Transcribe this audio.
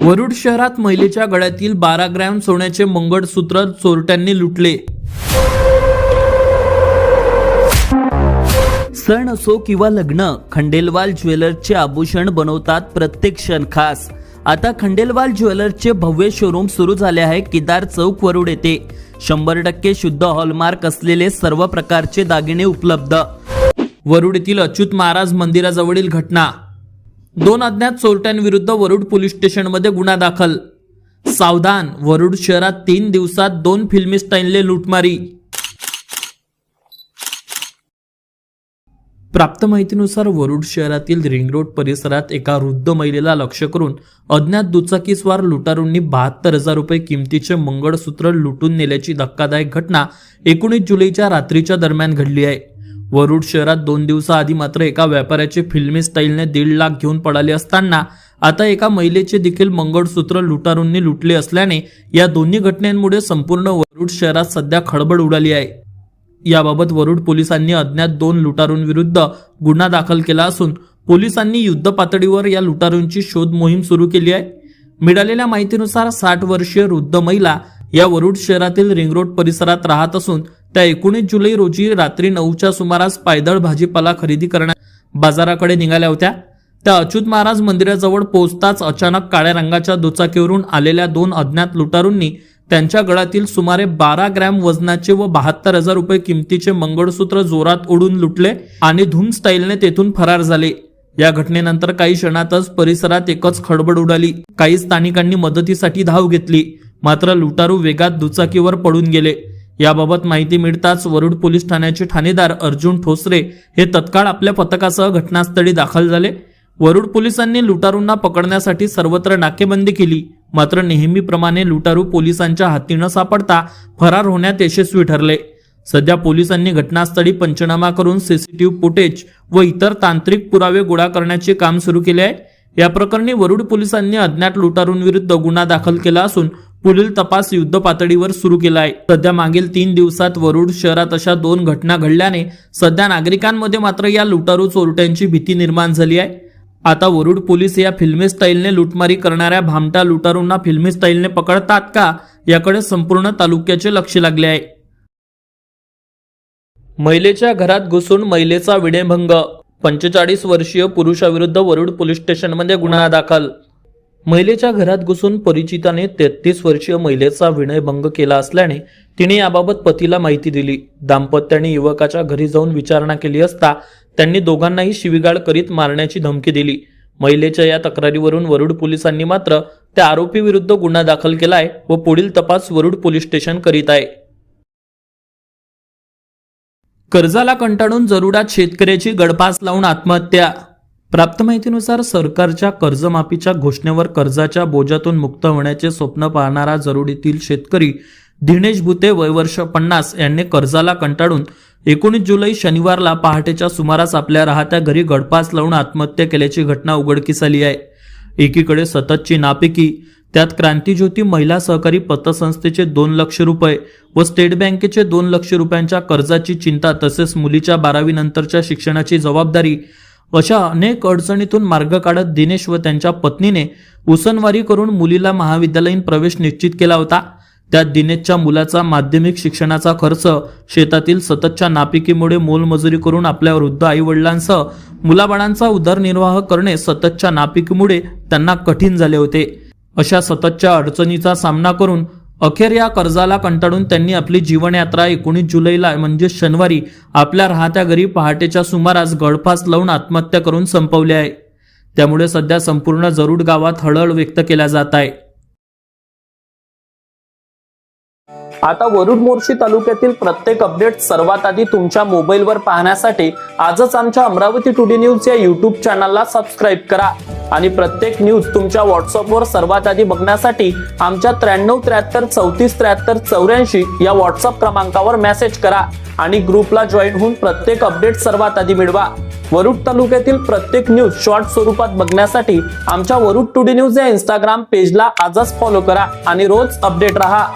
वरुड शहरात महिलेच्या गळ्यातील बारा ग्रॅम सोन्याचे मंगळसूत्र चोरट्यांनी लुटले. सण असो किंवा लग्न खंडेलवाल ज्वेलर्सचे आभूषण बनवतात प्रत्येक क्षण खास आता खंडेलवाल ज्वेलर्सचे भव्य शोरूम सुरू झाले आहे केदार चौक वरुड येथे. शंभर टक्के शुद्ध हॉलमार्क असलेले सर्व प्रकारचे दागिने उपलब्ध. वरुड येथील अच्युत महाराज मंदिराजवळील घटना. दोन अज्ञात चोरट्यांविरुद्ध वरुड पोलीस स्टेशनमध्ये गुन्हा दाखल. सावधान वरुड शहरात तीन दिवसात दोन फिल्मी स्टाईनले लुटमारी. प्राप्त माहितीनुसार वरुड शहरातील रिंग रोड परिसरात एका वृद्ध महिलेला लक्ष करून अज्ञात दुचाकीस्वार लुटारूंनी बहात्तर हजार रुपये किमतीचे मंगळसूत्र लुटून नेल्याची धक्कादायक घटना एकोणीस जुलैच्या रात्रीच्या दरम्यान घडली आहे. वरुड शहरात दोन दिवसाआधी मात्र एका व्यापाऱ्याचे फिल्मी स्टाईलने दीड लाख घेऊन पळाले असताना आता एका महिलेचे देखील मंगळसूत्र लुटारूंनी लुटले असल्याने या दोन्ही घटनांमुळे संपूर्ण वरुड शहरात सध्या खळबळ उडाली आहे. याबाबत वरुड पोलिसांनी अज्ञात दोन लुटारूंविरुद्ध गुन्हा दाखल केला असून पोलिसांनी युद्ध पातळीवर या लुटारूंची शोध मोहीम सुरू केली आहे. मिळालेल्या माहितीनुसार साठ वर्षीय वृद्ध महिला या वरुड शहरातील रिंग रोड परिसरात राहत असून त्या एकोणीस जुलै रोजी रात्री नऊच्या सुमारास पायदळ भाजीपाला खरेदी करण्या बाजाराकडे निघाल्या होत्या. त्या अच्युत महाराज मंदिराजवळ पोहोचताच अचानक काळ्या रंगाच्या दुचाकीवरून आलेल्या दोन अज्ञात लुटारूंनी त्यांच्या गळातील सुमारे बारा ग्रॅम वजनाचे व बहात्तर हजार रुपये किमतीचे मंगळसूत्र जोरात ओढून लुटले आणि धूम स्टाईलने तेथून फरार झाले. या घटनेनंतर काही क्षणातच परिसरात एकच खडबड उडाली. काही स्थानिकांनी मदतीसाठी धाव घेतली. मात्र लुटारू वेगात दुचाकीवर पडून गेले. याबाबत माहिती मिळताच वरुड पोलीस ठाण्याचे ठाणेदार अर्जुन ठोसरे हे तत्काळ आपल्या पथकासह घटनास्थळी दाखल झाले. वरुड पोलिसांनी लुटारूंना पकडण्यासाठी सर्वत्र नाकेबंदी केली. मात्र नेहमीप्रमाणे लुटारू पोलिसांच्या हाती न सापडता फरार होण्यात यशस्वी ठरले. सध्या पोलिसांनी घटनास्थळी पंचनामा करून सीसीटीव्ही फुटेज व इतर तांत्रिक पुरावे गोळा करण्याचे काम सुरू केले आहे. या प्रकरणी वरुड पोलिसांनी अज्ञात लुटारूंविरुद्ध गुन्हा दाखल केला असून पुढील तपास युद्ध पातळीवर सुरू केला आहे. सध्या मागील तीन दिवसात वरुड शहरात अशा दोन घटना घडल्याने सध्या नागरिकांमध्ये मात्र या लुटारू चोरट्यांची भीती निर्माण झाली आहे. आता वरुड पोलीस या फिल्मी स्टाईलने लुटमारी करणाऱ्या भामटा लुटारूंना फिल्मी स्टाईलने पकडतात का याकडे संपूर्ण तालुक्याचे लक्ष लागले आहे. महिलेच्या घरात घुसून महिलेचा विडेभंग पंचेचाळीस वर्षीय पुरुषाविरुद्ध वरुड पोलीस स्टेशनमध्ये गुन्हा दाखल महिलेच्या घरात घुसून परिचिताने तेहतीस वर्षीय महिलेचा विनयभंग केला असल्याने तिने याबाबत पतीला माहिती दिली. दाम्पत्याने युवकाच्या घरी जाऊन विचारणा केली असता त्यांनी दोघांनाही शिवीगाळ करीत मारण्याची धमकी दिली. महिलेच्या या तक्रारीवरून वरुड पोलिसांनी मात्र त्या आरोपीविरुद्ध गुन्हा दाखल केलाय व पुढील तपास वरुड पोलीस स्टेशन करीत आहे. कर्जाला कंटाळून जरुडात शेतकऱ्याची गडपास लावून आत्महत्या प्राप्त माहितीनुसार सरकारच्या कर्जमाफीच्या घोषणेवर कर्जाच्या बोजातून मुक्त होण्याचे स्वप्न पाहणारा जरुडीतील शेतकरी दिनेश भुते वयवर्ष पन्नास यांनी कर्जाला कंटाळून एकोणीस जुलै शनिवारला पहाटेच्या सुमारास आपल्या राहत्या घरी गडपास लावून आत्महत्या केल्याची घटना उघडकीस आली आहे. एकीकडे सततची नापिकी त्यात क्रांतीज्योती महिला सहकारी पतसंस्थेचे दोन लक्ष रुपये व स्टेट बँकेचे दोन लक्ष रुपयांच्या कर्जाची चिंता तसेच मुलीच्या बारावी नंतरच्या शिक्षणाची जबाबदारी अशा अनेक अडचणीतून मार्ग काढत दिनेश व त्यांच्या पत्नीने उसनवारी करून मुलीला महाविद्यालयीन प्रवेश निश्चित केला होता. त्यात दिनेशच्या मुलाचा माध्यमिक शिक्षणाचा खर्च शेतातील सततच्या नापिकीमुळे मोलमजुरी करून आपल्या वृद्ध आईवडिलांसह मुलाबाळांचा उदरनिर्वाह करणे सततच्या नापिकीमुळे त्यांना कठीण झाले होते. अशा सततच्या अडचणीचा सामना करून अखेर या कर्जाला कंटाळून त्यांनी आपली जीवनयात्रा एकोणीस जुलैला म्हणजे शनिवारी आपल्या राहत्या घरी पहाटेच्या सुमारास गळफास लावून आत्महत्या करून संपवली आहे. त्यामुळे सध्या संपूर्ण जरूड गावात हळहळ व्यक्त केल्या जात आहे. आता वरुड मोर्शी तालुक्यातील प्रत्येक अपडेट सर्वात आधी तुमच्या मोबाईलवर पाहण्यासाठी आजच आमच्या अमरावती टुडे न्यूज या युट्यूब चॅनलला सबस्क्राईब करा. आणि प्रत्येक न्यूज तुमच्या व्हॉट्सअपवर सर्वात आधी बघण्यासाठी आमच्या त्र्याण्णव त्र्याहत्तर चौतीस त्र्याहत्तर चौऱ्याऐंशी या व्हॉट्सअप क्रमांकावर मेसेज करा आणि ग्रुपला जॉईन होऊन प्रत्येक अपडेट सर्वात आधी मिळवा. वरुड तालुक्यातील प्रत्येक न्यूज शॉर्ट स्वरूपात बघण्यासाठी आमच्या वरुड टुडे न्यूज या इंस्टाग्राम पेजला आजच फॉलो करा आणि रोज अपडेट रहा.